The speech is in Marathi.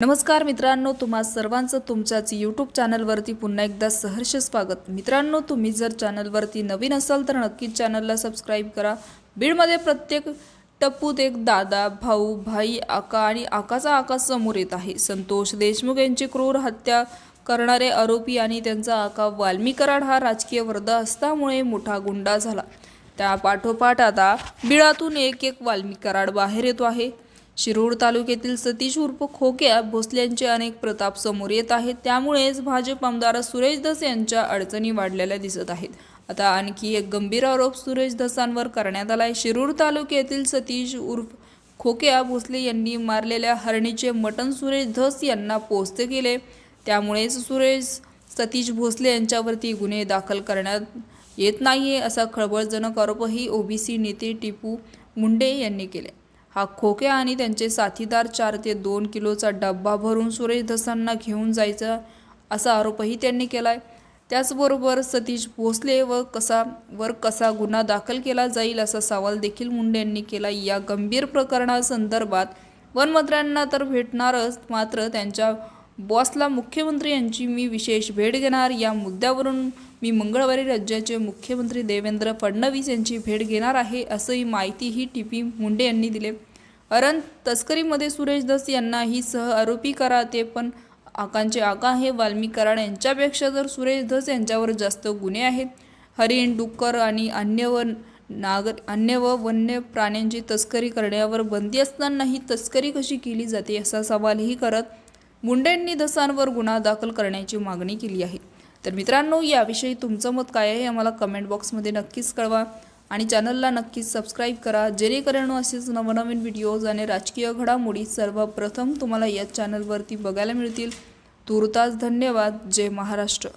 नमस्कार मित्रांनो तुम्हा सर्वांचं तुमच्याच यूट्यूब चॅनलवरती पुन्हा एकदा सहर्ष स्वागत. मित्रांनो तुम्ही जर चॅनलवरती नवीन असाल तर नक्कीच चॅनलला सबस्क्राईब करा. बीडमध्ये प्रत्येक टप्पूत एक दादा भाऊ भाई आका आणि आकाचा आकाश समोर येत आहे. संतोष देशमुख यांची क्रूर हत्या करणारे आरोपी आणि त्यांचा आका वाल्मीकराड हा राजकीय वर्ध असल्यामुळे मोठा गुंडा झाला. त्या पाठोपाठ आता बिळातून एक एक वाल्मीकराड बाहेर येतो आहे. शिरूर तालुक्यातील सतीश उर्फ खोक्या भोसल्यांचे अनेक प्रताप समोर येत आहेत. त्यामुळेच भाजप आमदार सुरेश धस यांच्या अडचणी वाढलेल्या दिसत आहेत. आता आणखी एक गंभीर आरोप सुरेश धसांवर करण्यात आला आहे शिरूर तालुक्यातील सतीश उर्फ खोक्या भोसले यांनी मारलेल्या हरणीचे मटण सुरेश धस यांना पोहोचते केले. त्यामुळेच सुरेश सतीश भोसले यांच्यावरती गुन्हे दाखल करण्यात येत नाही असा खळबळजनक आरोपही ओबीसी नेते टिपू मुंडे यांनी केले हा खोक्या आणि त्यांचे साथीदार चार ते दोन किलोचा डब्बा भरून सुरेश धसांना घेऊन जायचा असा आरोपही त्यांनी केलाय. त्याचबरोबर सतीश भोसले व कसा वर कसा गुन्हा दाखल केला जाईल असा सवाल देखील मुंडे यांनी केला या गंभीर प्रकरणासंदर्भात वनमंत्र्यांना तर भेटणारच मात्र त्यांच्या बॉसला मुख्यमंत्री यांची मी विशेष भेट घेणार. या मुद्द्यावरून मी मंगळवारी राज्याचे मुख्यमंत्री देवेंद्र फडणवीस यांची भेट घेणार आहे असंही माहितीही टी पी मुंडे यांनी दिले. अरण तस्करीमध्ये सुरेश दस यांनाही सह आरोपी करा ते पण आकांचे आका हे वाल्मी कराड यांच्यापेक्षा तर सुरेश धस यांच्यावर जास्त गुन्हे आहेत. हरिण डुक्कर आणि अन्य व नागर अन्य व वन्य प्राण्यांची तस्करी करण्यावर बंदी असतानाही तस्करी कशी केली जाते असा सवालही करत मुंडेंनी धसांवर गुन्हा दाखल करण्याची मागणी केली आहे. तर मित्रांनो याविषयी तुमचं मत काय आहे आम्हाला कमेंट बॉक्समध्ये नक्कीच कळवा आणि चॅनलला नक्कीच सबस्क्राईब करा. जेणेकरून असेच नवनवीन व्हिडिओज आणि राजकीय घडामोडी सर्वप्रथम तुम्हाला या चॅनलवरती बघायला मिळतील. तुर्तास धन्यवाद. जय महाराष्ट्र.